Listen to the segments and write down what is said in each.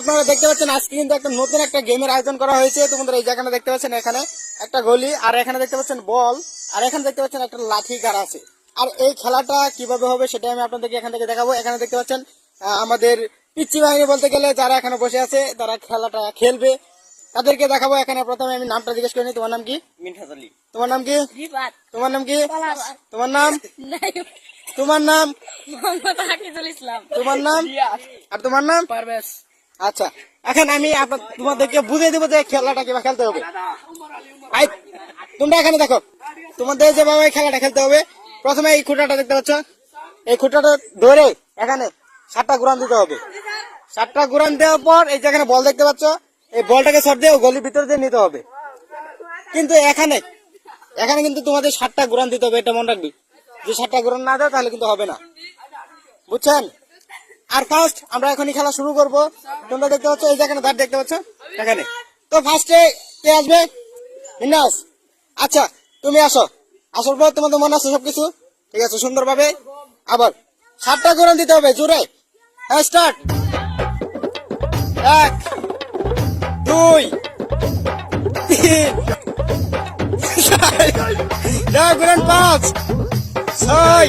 আপনারা দেখতে পাচ্ছেন আজকে কিন্তু একটা নতুন একটা গেমের আয়োজন করা হয়েছে। তোমাদের এই জায়গাটা দেখতে পাচ্ছেন এখানে একটা গলি আর এখানে দেখতে পাচ্ছেন বল আর এখানে দেখতে পাচ্ছেন একটা লাঠি গার আছে। আর এই খেলাটা কীভাবে হবে সেটা আমি আপনাদেরকে এখান থেকে দেখাবো। এখানে দেখতে পাচ্ছেন আমাদের পিচ্ছি বাহিনী বলতে গেলে যারা এখানে বসে আছে তারা খেলাটা খেলবে। তাদেরকে দেখাবো এখানে প্রথমে আমি নামটা জিজ্ঞেস করিনি। তোমার নাম কি? মিনহাজ আলী। তোমার নাম কি? তোমার নাম কি? তোমার নাম? তোমার নাম? মোহাম্মদ হাফিজুল ইসলাম। তোমার নাম? আর তোমার নাম? পারভেজ। আচ্ছা এখন আমি তোমাদেরকে বুঝিয়ে দেবো যে খেলাটা কীভাবে খেলতে হবে। আই, তোমরা এখানে দেখো, তোমাদের যেভাবে খেলাটা খেলতে হবে, প্রথমে এই খুঁটাটা দেখতে পাচ্ছ। এই খুঁটাটা ধরে এখানে সাতটা গুরান দিতে হবে। সাতটা গুরান দেওয়ার পর এই যে এখানে বল দেখতে পাচ্ছ, এই বলটাকে সর দিয়ে গলির ভিতর দিয়ে নিতে হবে। কিন্তু এখানে এখানে কিন্তু তোমাদের সাতটা গুরান দিতে হবে, এটা মনে রাখবি। যে সাতটা গুরান না দেয় তাহলে কিন্তু হবে না। বুঝছেন? আর ফার্স্ট আমরা এখনই খেলা শুরু করব। তোমরা দেখতে পাচ্ছ, এই যেখানে দাঁড় দেখতে পাচ্ছ, এখানে। তো ফার্স্টে কে আসবে? মিনাস আচ্ছা তুমি আসো। আসার পর তোমাদের মনে আছে সবকিছু? ঠিক আছে, সুন্দরভাবে। আবার সাতটা গ্রহণ দিতে হবে, জোরে। হ্যাঁ স্টার্ট এক, দুই, তিন পাঁচ, ছয়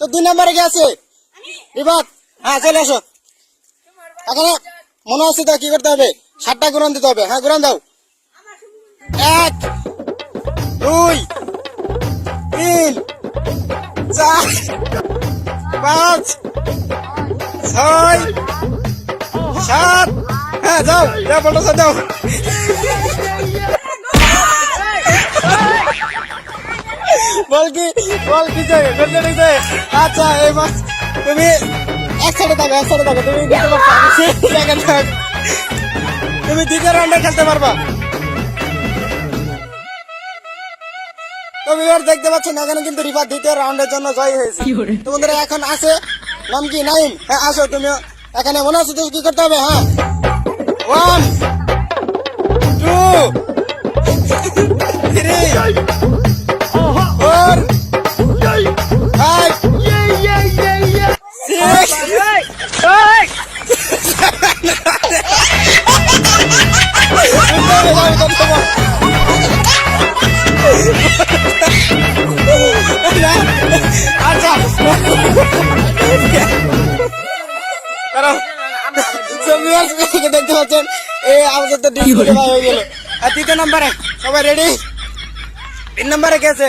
তো দুই নম্বরে গেছে বিপদ হ্যাঁ চলে আসো। এখানে মনে হচ্ছে তো কি করতে হবে? সাতটা গুরন দিতে হবে। হ্যাঁ গুরন দাও। এক, দুই, তিন, চার, পাঁচ, ছয়, সাত। হ্যাঁ যাও। যাও বলো যাও। বল কি বল কি চাই করতে আচ্ছা এই মাস তুমি এক সাইডে থাকো এক সাইডে থাকো তুমি দিতে পারছ আমি সেই জায়গায় থাক তুমি দ্বিতীয় রাউন্ডে খেলতে পারবা। তো ভিউয়ার দেখতে পাচ্ছেন এখানে কিন্তু রিফাত দ্বিতীয় রাউন্ডের জন্য জয় হয়েছে। তোমাদের এখন আছে নাম কি? নাইম? হ্যাঁ আসো তুমি এখানে মনে তুমি কি করতে হবে? হ্যাঁ। ওয়ান টু থ্রি আচ্ছা কারণ সবিয়াস দেখতে পাচ্ছেন এই আমাদের তো হয়ে গেল। আর তৃতীয় নম্বরে সবাই রেডি তিন নম্বরে গেছে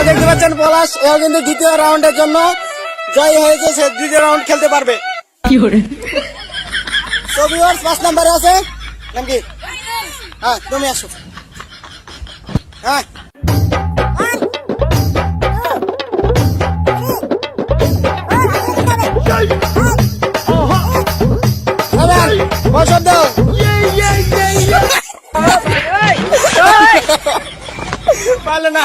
আপনারা দেখতে পাচ্ছেন পলাশ এও কিন্তু দ্বিতীয় রাউন্ডের জন্য জয় হয়েছে সে দ্বিতীয় রাউন্ড খেলতে পারবে। তো ভিউয়ার্স পাঁচ নম্বরে আছে? নাম কি হ্যাঁ তুমি আসো। হ্যাঁ। না।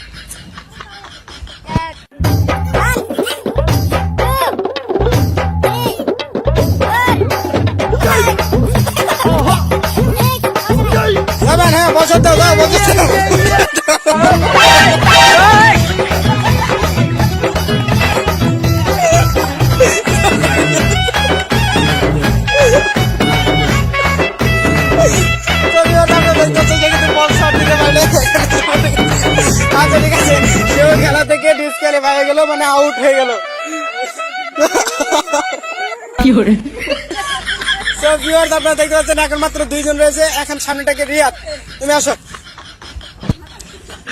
যে কিন্তু বল শট দিতে পারলে আচ্ছা ঠিক আছে, সেও খেলা থেকে ডিসকালিফাই হয়ে গেল মানে আউট হয়ে গেল। সো ভিউয়ার্স আপনারা দেখতে পাচ্ছেন এখন মাত্র দুইজন রয়েছে এখন সামনেটাকে রিয়াদ তুমি আসো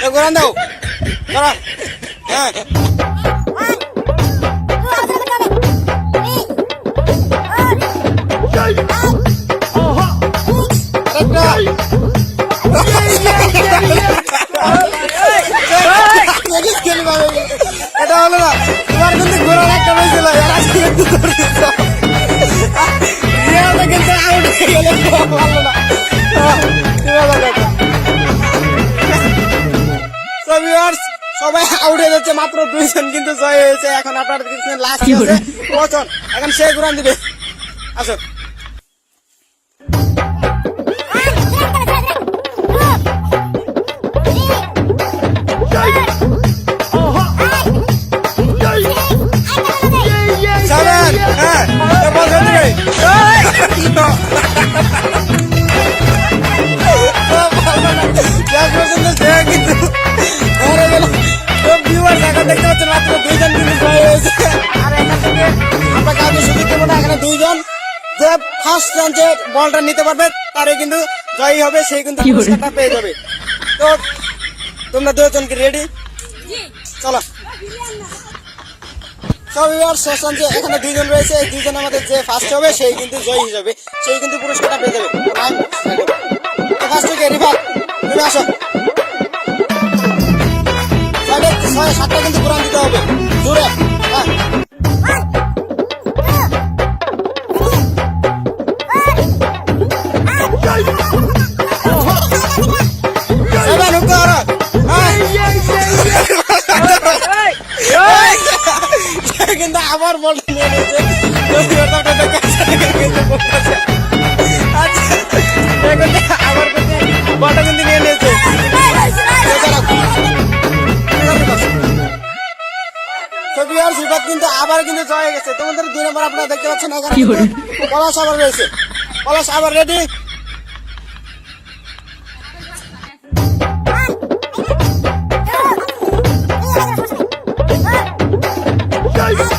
গোরান দাও গোরান হ্যাঁ এটা হলো না তোমার কিন্তু ঘোরার একটা রয়েছিল সবাই আউট যাচ্ছে মাত্র দুইজন কিন্তু জয় হয়েছে। এখন আপনার লাস্ট পছন্দ এখন সে ঘুরান দিবে। আসো দেখতে পাচ্ছেন মাত্র দুইজন কিন্তু জয় হয়েছে আর এখান থেকে আমরা কাউকে সুযোগ দেবো না এখানে দুইজন। যে ফার্স্ট চান্সে বলটা নিতে পারবে তারে কিন্তু জয়ী হবে সেই কিন্তু পুরস্কারটা পেয়ে যাবে। তো তোমরা দুজন কি রেডি চলো। সব এবার শেষ চান্সে এখানে দুইজন রয়েছে এই দুইজন আমাদের যে ফার্স্ট হবে সেই কিন্তু জয়ী হিসাবে সেই কিন্তু পুরস্কারটা পেয়ে যাবে। ফার্স্ট থেকে রিফাত তুমি আসো। ছয় সাতটা কিন্তু কোরআন দিতে হবে জোরে হ্যাঁ কিন্তু আবার নিয়ে নিয়েছে। আচ্ছা, কিন্তু আবার কিন্তু বলটা কিন্তু নিয়ে নিয়েছে বিহার সিফাত কিন্তু আবার কিন্তু জয় হয়ে গেছে। তোমাদের দুই নম্বর আপনারা দেখতে পাচ্ছেন এখানে পলাশ আবার রয়েছে। পলাশ আবার রেডি এবার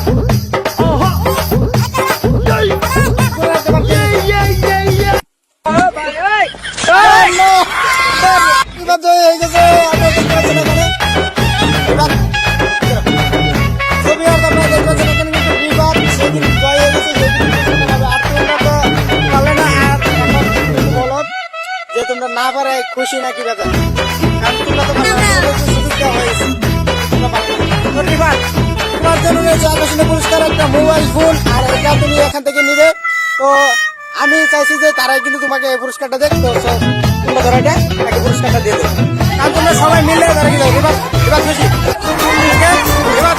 আমরা না পারায় খুশি নাকি দাদা পুরস্কার একটা আর এটা তুমি এখান থেকে নিবে তো আমি চাইছি যে তারাই কিন্তু তোমাকে এই পুরস্কারটা দেখ ধরো পুরস্কারটা দিয়ে দেবো তোমরা সবাই মিলে তারা এবার এবার খুশি এবার